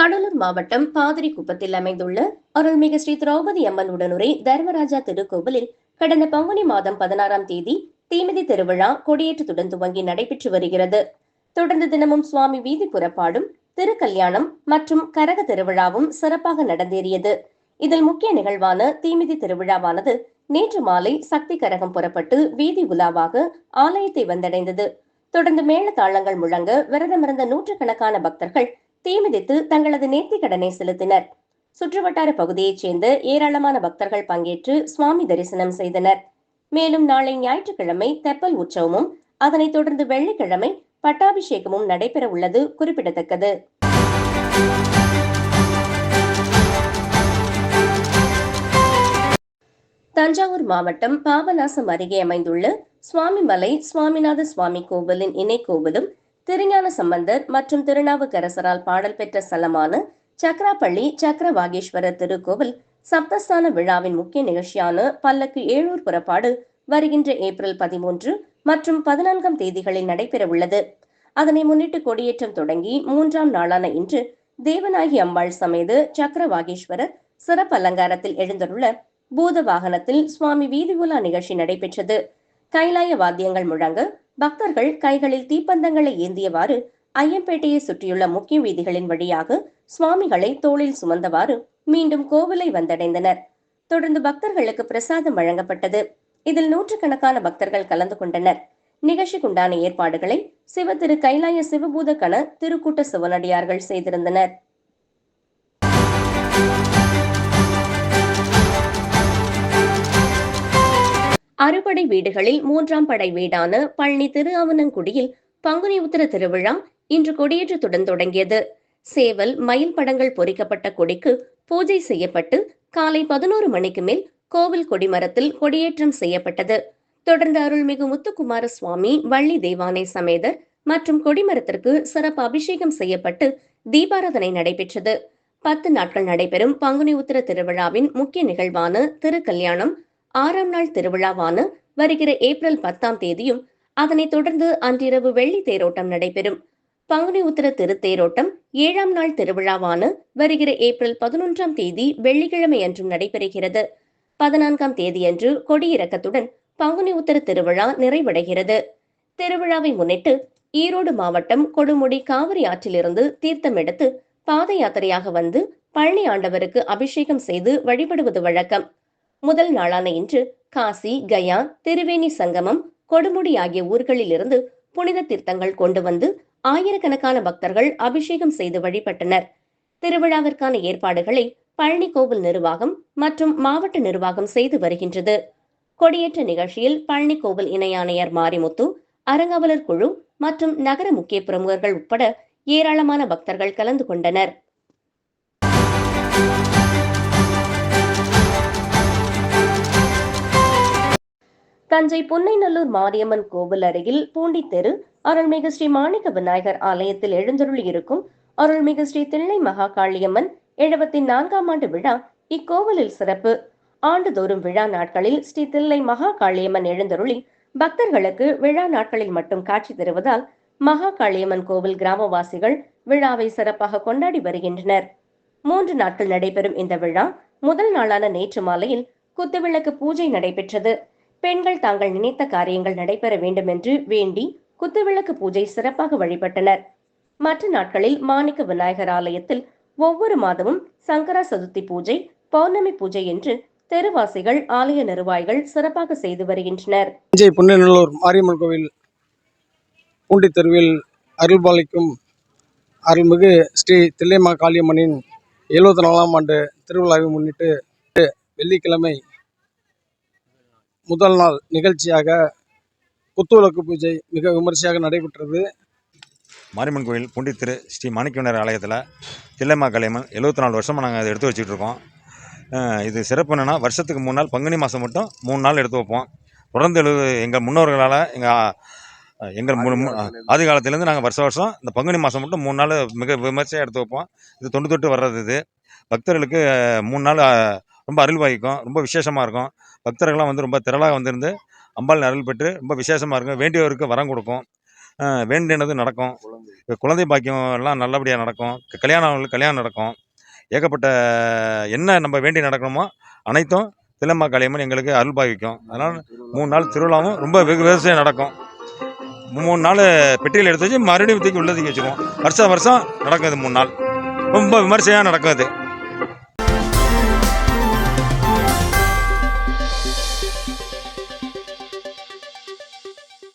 கடலூர் மாவட்டம் பாதிரிக்குப்பத்தில் அமைந்துள்ள அருள்மிகு ஸ்ரீ திரௌபதி அம்மன் உடனுரை தர்மராஜா திருக்கோவிலில் கடந்த பங்குனி மாதம் பதினாறாம் தேதி தீமிதி திருவிழா கொடியேற்றத்துடன் துவங்கி நடைபெற்று வருகிறது. தொடர்ந்து தினமும் சுவாமி வீதி புறப்பாடும் திருக்கல்யாணம் மற்றும் கரக திருவிழாவும் சிறப்பாக நடந்தேறியது. இதில் முக்கிய நிகழ்வான தீமிதி திருவிழாவானது நேற்று மாலை சக்தி கரகம் புறப்பட்டு வீதி உலாவாக ஆலயத்தை வந்தடைந்தது. தொடர்ந்து மேள தாளங்கள் முழங்க விரதமிருந்த நூற்றுக்கணக்கான பக்தர்கள் தீமிதித்து தங்களது நேர்த்திக் கடனை செலுத்தினர். சுற்றுவட்டார பகுதியைச் சேர்ந்த ஏராளமான பக்தர்கள் பங்கேற்று சுவாமி தரிசனம் செய்தனர். மேலும் நாளை ஞாயிற்றுக்கிழமை தெப்பல் உற்சவமும் அதனைத் தொடர்ந்து வெள்ளிக்கிழமை பட்டாபிஷேகமும் நடைபெற உள்ளது குறிப்பிடத்தக்கது. தஞ்சாவூர் மாவட்டம் பாபநாசம் அருகே அமைந்துள்ள சுவாமிமலை சுவாமிநாத சுவாமி கோவிலின் இணை கோவிலும் திருஞான சம்பந்தர் மற்றும் திருநாவுக்கரசரால் பாடல் பெற்ற ஸ்தலமான சக்கராப்பள்ளி சக்கரவாகேஸ்வரர் திருக்கோவில் சப்தஸ்தான விழாவின் முக்கிய நிகழ்ச்சியான பல்லக்கு ஏழூர் புறப்பாடு வருகின்ற ஏப்ரல் பதிமூன்று மற்றும் பதினான்காம் தேதிகளில் நடைபெற உள்ளது அதனை முன்னிட்டு கொடியேற்றம் தொடங்கி மூன்றாம் நாளான இன்று தேவநாயகி அம்பாள் சமேது சக்கரவாகேஸ்வரர் சிறப்பு அலங்காரத்தில் எழுந்துள்ள பூத வாகனத்தில் சுவாமி வீதி உலா நிகழ்ச்சி நடைபெற்றது. கைலாய வாத்தியங்கள் முழங்க பக்தர்கள் கைகளில் தீப்பந்தங்களை ஏந்தியவாறு ஐயம்பேட்டையை சுற்றியுள்ள முக்கிய வீதிகளின் வழியாக சுவாமிகளை தோளில் சுமந்தவாறு மீண்டும் கோவிலை வந்தடைந்தனர். தொடர்ந்து பக்தர்களுக்கு பிரசாதம் வழங்கப்பட்டது. இதில் நூற்றுக்கணக்கான பக்தர்கள் கலந்து கொண்டனர். நிகழ்ச்சிக்குண்டான ஏற்பாடுகளை சிவ திரு கைலாய சிவபூத கண திருக்கூட்ட சிவனடியார்கள் செய்திருந்தனர். அறுபடை வீடுகளில் மூன்றாம் படை வீடான பழனி திருஆவனங்குடியில் பங்குனி உத்திர திருவிழா இன்று கொடியேற்றத்துடன் தொடங்கியது. சேவல் மயில் படங்கள் பொறிக்கப்பட்ட கொடிக்கு பூஜை செய்யப்பட்டு காலை பதினோரு மணிக்கு மேல் கோவில் கொடிமரத்தில் கொடியேற்றம் செய்யப்பட்டது. தொடர்ந்து அருள்மிகு முத்துக்குமார சுவாமி வள்ளி தேவானை சமேதர் மற்றும் கொடிமரத்திற்கு சிறப்பு அபிஷேகம் செய்யப்பட்டு தீபாராதனை நடைபெற்றது. பத்து நாட்கள் நடைபெறும் பங்குனி உத்திர திருவிழாவின் முக்கிய நிகழ்வான திருக்கல்யாணம் ஆறாம் நாள் திருவிழாவான வருகிற ஏப்ரல் பத்தாம் தேதியும் அதனைத் தொடர்ந்து அன்றிரவு வெள்ளி தேரோட்டம் நடைபெறும். பங்குனி உத்தர திருத்தேரோட்டம் ஏழாம் நாள் திருவிழாவான வருகிற ஏப்ரல் பதினொன்றாம் தேதி வெள்ளிக்கிழமை அன்றும் நடைபெறுகிறது. பதினான்காம் தேதியன்று கொடியிறக்கத்துடன் பங்குனி உத்தர திருவிழா நிறைவடைகிறது. திருவிழாவை முன்னிட்டு ஈரோடு மாவட்டம் கொடுமுடி காவிரி ஆற்றிலிருந்து தீர்த்தம் எடுத்து பாத யாத்திரையாக வந்து பழனி ஆண்டவருக்கு அபிஷேகம் செய்து வழிபடுவது வழக்கம். முதல் நாளான இன்று காசி கயா திருவேணி சங்கமம் கொடுமுடி ஆகிய ஊர்களில் இருந்து புனித தீர்த்தங்கள் கொண்டு வந்து ஆயிரக்கணக்கான பக்தர்கள் அபிஷேகம் செய்து வழிபட்டனர். திருவிழாவிற்கான ஏற்பாடுகளை பழனி கோவில் நிர்வாகம் மற்றும் மாவட்ட நிர்வாகம் செய்து வருகின்றது. கொடியேற்ற நிகழ்ச்சியில் பழனி கோவில் இணை ஆணையர் மாரிமுத்து அரங்காவலர் குழு மற்றும் நகர முக்கிய பிரமுகர்கள் உட்பட ஏராளமான பக்தர்கள் கலந்து கொண்டனர். தஞ்சை புன்னைநல்லூர் மாரியம்மன் கோவில் அருகில் பூண்டி தெரு அருள்மிகு ஸ்ரீ மாணிக்க விநாயகர் ஆலயத்தில் எழுந்தருள் இருக்கும் அருள்மிகு ஸ்ரீ தில்லை மகாகாளியம்மன் எழுபத்தி நான்காம் ஆண்டு விழா இக்கோவிலில் சிறப்பு. ஆண்டுதோறும் விழா நாட்களில் ஸ்ரீ தில்லை மகாகாளியம்மன் எழுந்தருளி பக்தர்களுக்கு விழா நாட்களில் மட்டும் காட்சி தருவதால் மகாகாளியம்மன் கோவில் கிராமவாசிகள் விழாவை சிறப்பாக கொண்டாடி வருகின்றனர். மூன்று நாட்கள் நடைபெறும் இந்த விழா முதல் நாளான நேற்று மாலையில் குத்துவிளக்கு பூஜை நடைபெற்றது. பெண்கள் தாங்கள் நினைத்த காரியங்கள் நடைபெற வேண்டும் என்று வேண்டி குத்துவிளக்கு பூஜை சிறப்பாக வழிபட்டனர். மற்ற நாட்களில் மாணிக்க விநாயகர் ஆலயத்தில் ஒவ்வொரு மாதமும் சங்கரா சதுர்த்தி பூஜை பௌர்ணமி பூஜை என்று தெருவாசிகள் ஆலய நிர்வாகிகள் சிறப்பாக செய்து வருகின்றனர். தஞ்சை புன்னநல்லூர் மாரியம்மன் கோவில் பூண்டி தெருவில் அருள்பாலிக்கும் அருள்மிகு ஸ்ரீ தில்லைமா காளியம்மனின் எழுபத்தி நாலாம் ஆண்டு திருவிழாவை முன்னிட்டு வெள்ளிக்கிழமை முதல் நாள் நிகழ்ச்சியாக குத்துவிளக்கு பூஜை மிக விமர்சையாக நடைபெற்றது. மாரியம்மன் கோயில் பூண்டித்திரு ஸ்ரீ மாணிக்கவினர் ஆலயத்தில் தில்லைமா கலையம்மன் எழுபத்தி நாலு வருஷமாக நாங்கள் அதை எடுத்து வச்சுட்டு இருக்கோம். இது சிறப்பு என்னென்னா வருஷத்துக்கு மூணு நாள் பங்குனி மாதம் மட்டும் மூணு நாள் எடுத்து வைப்போம். தொடர்ந்து எழுது எங்கள் முன்னோர்களால் எங்கள் எங்கள் மு- மு- ஆதி காலத்துலேருந்து நாங்கள் வருஷ வருஷம் இந்த பங்குனி மாதம் மட்டும் மூணு நாள் மிக விமர்சையாக எடுத்து வைப்போம். இது தொண்டு தொட்டு வர்றது இது. பக்தர்களுக்கு மூணு நாள் ரொம்ப அருள் வாய்க்கும் ரொம்ப விசேஷமாக இருக்கும். பக்தர்கள்லாம் வந்து ரொம்ப திரளாக வந்திருந்து அம்பாள் அருள் பெற்று ரொம்ப விசேஷமாக இருக்கும். வேண்டியவருக்கு வரம் கொடுக்கும். வேண்டினது நடக்கும். குழந்தை. பாக்கியம் எல்லாம் நல்லபடியாக நடக்கும். கல்யாணம் கல்யாணம் நடக்கும். ஏகப்பட்ட என்ன நம்ம வேண்டி நடக்கணுமோ அனைத்தும் தில்லம்மா காளியம்மன் எங்களுக்கு அருள் பாவிக்கும். அதனால் மூணு நாள் திருவிழாவும் ரொம்ப வெகு விமர்சையாக நடக்கும். மூணு நாள் பெட்டியில் எடுத்து வச்சு மறுபடியும் தூக்கி உள்ள தூக்கி வச்சுக்குவோம். வருஷம் வருஷம் நடக்கும் இது மூணு நாள். ரொம்ப விமர்சையாக நடக்கும் இது